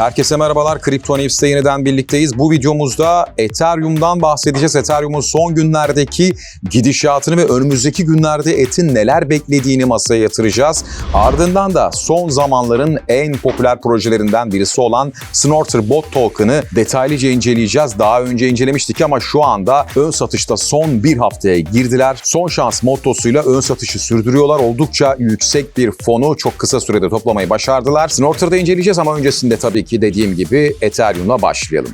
Herkese merhabalar. Crypto News'te yeniden birlikteyiz. Bu videomuzda Ethereum'dan bahsedeceğiz. Ethereum'un son günlerdeki gidişatını ve önümüzdeki günlerde Et'in neler beklediğini masaya yatıracağız. Ardından da son zamanların en popüler projelerinden birisi olan Snorter Bot Token'ı detaylıca inceleyeceğiz. Daha önce incelemiştik ama şu anda ön satışta son bir haftaya girdiler. Son şans mottosuyla ön satışı sürdürüyorlar. Oldukça yüksek bir fonu çok kısa sürede toplamayı başardılar. Snorter'da inceleyeceğiz ama öncesinde tabii dediğim gibi Ethereum'la başlayalım.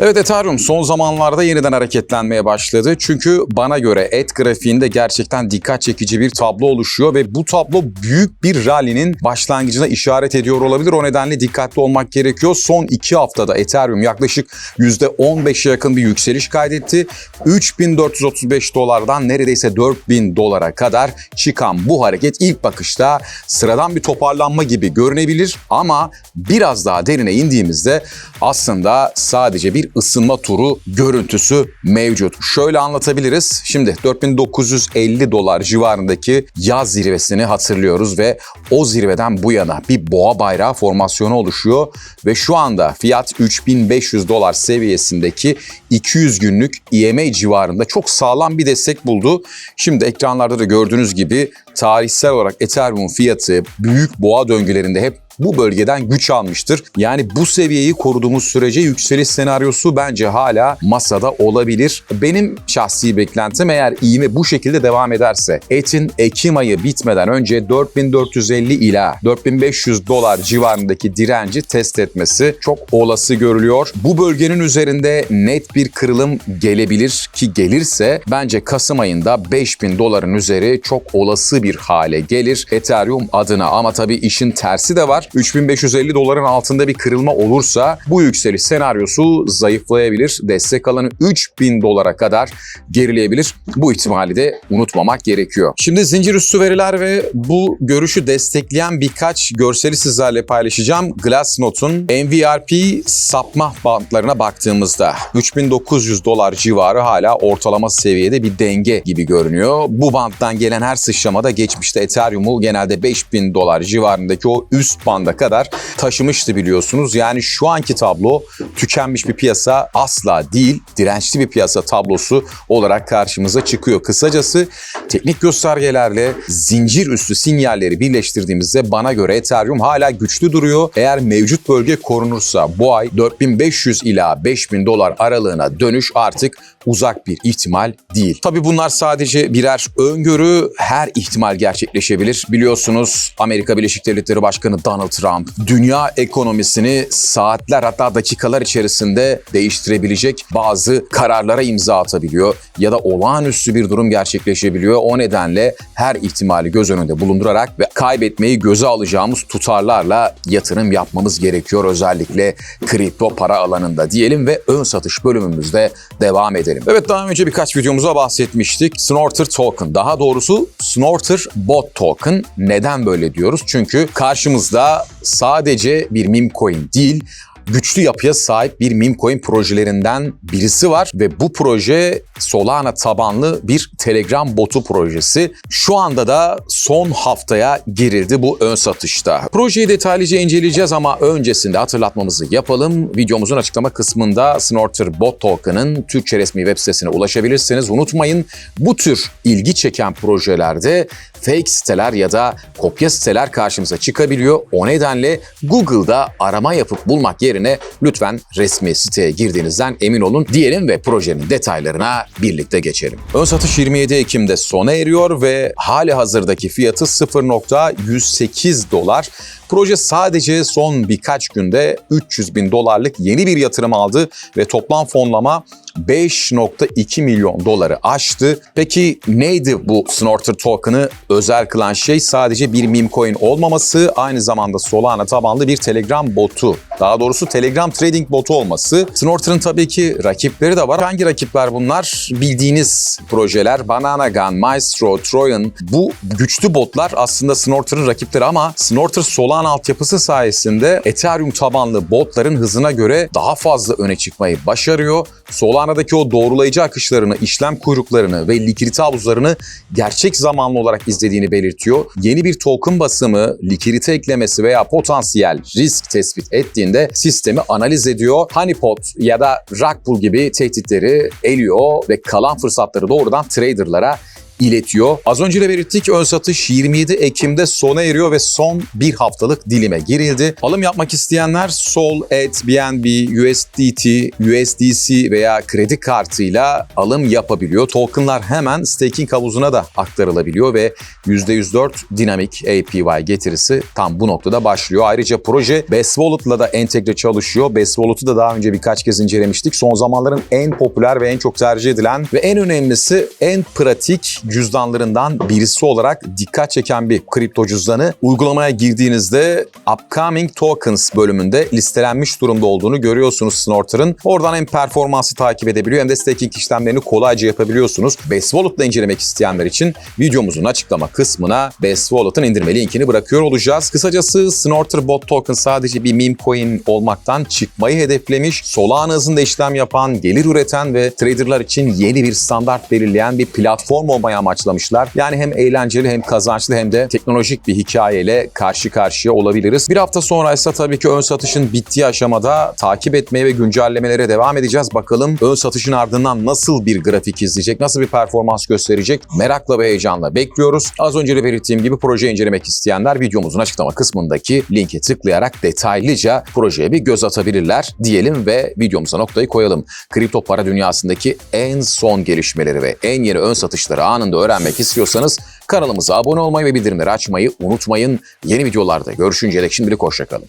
Evet Ethereum son zamanlarda yeniden hareketlenmeye başladı. Çünkü bana göre et grafiğinde gerçekten dikkat çekici bir tablo oluşuyor ve bu tablo büyük bir rally'nin başlangıcına işaret ediyor olabilir. O nedenle dikkatli olmak gerekiyor. Son iki haftada Ethereum yaklaşık %15'e yakın bir yükseliş kaydetti. 3435 dolardan neredeyse 4000 dolara kadar çıkan bu hareket ilk bakışta sıradan bir toparlanma gibi görünebilir ama biraz daha derine indiğimizde aslında sadece bir ısınma turu görüntüsü mevcut. Şöyle anlatabiliriz. Şimdi 4950 dolar civarındaki yaz zirvesini hatırlıyoruz ve o zirveden bu yana bir boğa bayrağı formasyonu oluşuyor ve şu anda fiyat 3500 dolar seviyesindeki 200 günlük EMA civarında çok sağlam bir destek buldu. Şimdi ekranlarda da gördüğünüz gibi tarihsel olarak Ethereum fiyatı büyük boğa döngülerinde hep bu bölgeden güç almıştır. Yani bu seviyeyi koruduğumuz sürece yükseliş senaryosu bence hala masada olabilir. Benim şahsi beklentim eğer iğme bu şekilde devam ederse etin Ekim ayı bitmeden önce 4450 ila 4500 dolar civarındaki direnci test etmesi çok olası görülüyor. Bu bölgenin üzerinde net bir kırılım gelebilir ki gelirse bence Kasım ayında 5000 doların üzeri çok olası bir hale gelir Ethereum adına ama tabii işin tersi de var. 3550 doların altında bir kırılma olursa bu yükseliş senaryosu zayıflayabilir. Destek alanı 3000 dolara kadar gerileyebilir. Bu ihtimali de unutmamak gerekiyor. Şimdi zincir üstü veriler ve bu görüşü destekleyen birkaç görseli sizlerle paylaşacağım. Glassnode'un MVRP sapma bantlarına baktığımızda 3900 dolar civarı hala ortalama seviyede bir denge gibi görünüyor. Bu banttan gelen her sıçramada geçmişte Ethereum'u genelde 5000 dolar civarındaki o üst banda kadar taşımıştı biliyorsunuz. Yani şu anki tablo tükenmiş bir piyasa asla değil, dirençli bir piyasa tablosu olarak karşımıza çıkıyor. Kısacası teknik göstergelerle zincir üstü sinyalleri birleştirdiğimizde bana göre Ethereum hala güçlü duruyor. Eğer mevcut bölge korunursa bu ay 4500 ila 5000 dolar aralığına dönüş artık uzak bir ihtimal değil. Tabii bunlar sadece birer öngörü, her ihtimal gerçekleşebilir. Biliyorsunuz Amerika Birleşik Devletleri Başkanı Donald Trump dünya ekonomisini saatler hatta dakikalar içerisinde değiştirebilecek bazı kararlara imza atabiliyor ya da olağanüstü bir durum gerçekleşebiliyor. O nedenle her ihtimali göz önünde bulundurarak ve kaybetmeyi göze alacağımız tutarlarla yatırım yapmamız gerekiyor özellikle kripto para alanında diyelim ve ön satış bölümümüzde devam edelim. Evet daha önce birkaç videomuzda bahsetmiştik. Snorter Token daha doğrusu Snorter Bot Token neden böyle diyoruz? Çünkü karşımızda sadece bir meme coin değil güçlü yapıya sahip bir meme coin projelerinden birisi var ve bu proje Solana tabanlı bir Telegram botu projesi. Şu anda da son haftaya girildi bu ön satışta. Projeyi detaylıca inceleyeceğiz ama öncesinde hatırlatmamızı yapalım. Videomuzun açıklama kısmında Snorter Bot Token'ın Türkçe resmi web sitesine ulaşabilirsiniz. Unutmayın bu tür ilgi çeken projelerde fake siteler ya da kopya siteler karşımıza çıkabiliyor. O nedenle Google'da arama yapıp bulmak yerine lütfen resmi siteye girdiğinizden emin olun diyelim ve projenin detaylarına birlikte geçelim. Ön satış 27 Ekim'de sona eriyor ve hali hazırdaki fiyatı 0.108 dolar. Proje sadece son birkaç günde 300 bin dolarlık yeni bir yatırım aldı ve toplam fonlama 5.2 milyon doları aştı. Peki neydi bu Snorter Token'ı özel kılan şey? Sadece bir meme coin olmaması, aynı zamanda Solana tabanlı bir Telegram botu. Daha doğrusu Telegram trading botu olması. Snorter'ın tabii ki rakipleri de var. Hangi rakipler bunlar? Bildiğiniz projeler Bananagun, Maestro, Trojan. Bu güçlü botlar aslında Snorter'ın rakipleri ama Snorter Solana altyapısı sayesinde Ethereum tabanlı botların hızına göre daha fazla öne çıkmayı başarıyor. Solana'daki o doğrulayıcı akışlarını, işlem kuyruklarını ve likidite havuzlarını gerçek zamanlı olarak izlediğini belirtiyor. Yeni bir token basımı, likidite eklemesi veya potansiyel risk tespit ettiğinde sistemi analiz ediyor. Honeypot ya da Rugpool gibi tehditleri eliyor ve kalan fırsatları doğrudan traderlara iletiyor. Az önce de belirttik ön satış 27 Ekim'de sona eriyor ve son bir haftalık dilime girildi. Alım yapmak isteyenler Sol, ETH, BNB, USDT, USDC veya kredi kartıyla alım yapabiliyor. Tokenlar hemen staking havuzuna da aktarılabiliyor ve %104 dinamik APY getirisi tam bu noktada başlıyor. Ayrıca proje Best Wallet'la da entegre çalışıyor. Best Wallet'ı da daha önce birkaç kez incelemiştik. Son zamanların en popüler ve en çok tercih edilen ve en önemlisi en pratik cüzdanlarından birisi olarak dikkat çeken bir kripto cüzdanı. Uygulamaya girdiğinizde Upcoming Tokens bölümünde listelenmiş durumda olduğunu görüyorsunuz Snorter'ın. Oradan hem performansı takip edebiliyor hem de staking işlemlerini kolayca yapabiliyorsunuz. Best Wallet'la incelemek isteyenler için videomuzun açıklama kısmına Best Wallet'ın indirme linkini bırakıyor olacağız. Kısacası Snorter Bot Token sadece bir meme coin olmaktan çıkmayı hedeflemiş. Solana hızında işlem yapan, gelir üreten ve traderlar için yeni bir standart belirleyen bir platform olmaya amaçlamışlar. Yani hem eğlenceli hem kazançlı hem de teknolojik bir hikayeyle karşı karşıya olabiliriz. Bir hafta sonra ise tabii ki ön satışın bittiği aşamada takip etmeye ve güncellemelere devam edeceğiz. Bakalım ön satışın ardından nasıl bir grafik izleyecek, nasıl bir performans gösterecek merakla ve heyecanla bekliyoruz. Az önce de belirttiğim gibi proje incelemek isteyenler videomuzun açıklama kısmındaki linke tıklayarak detaylıca projeye bir göz atabilirler diyelim ve videomuza noktayı koyalım. Kripto para dünyasındaki en son gelişmeleri ve en yeni ön satışları anında öğrenmek istiyorsanız kanalımıza abone olmayı ve bildirimleri açmayı unutmayın. Yeni videolarda görüşünceye dek şimdilik hoşçakalın.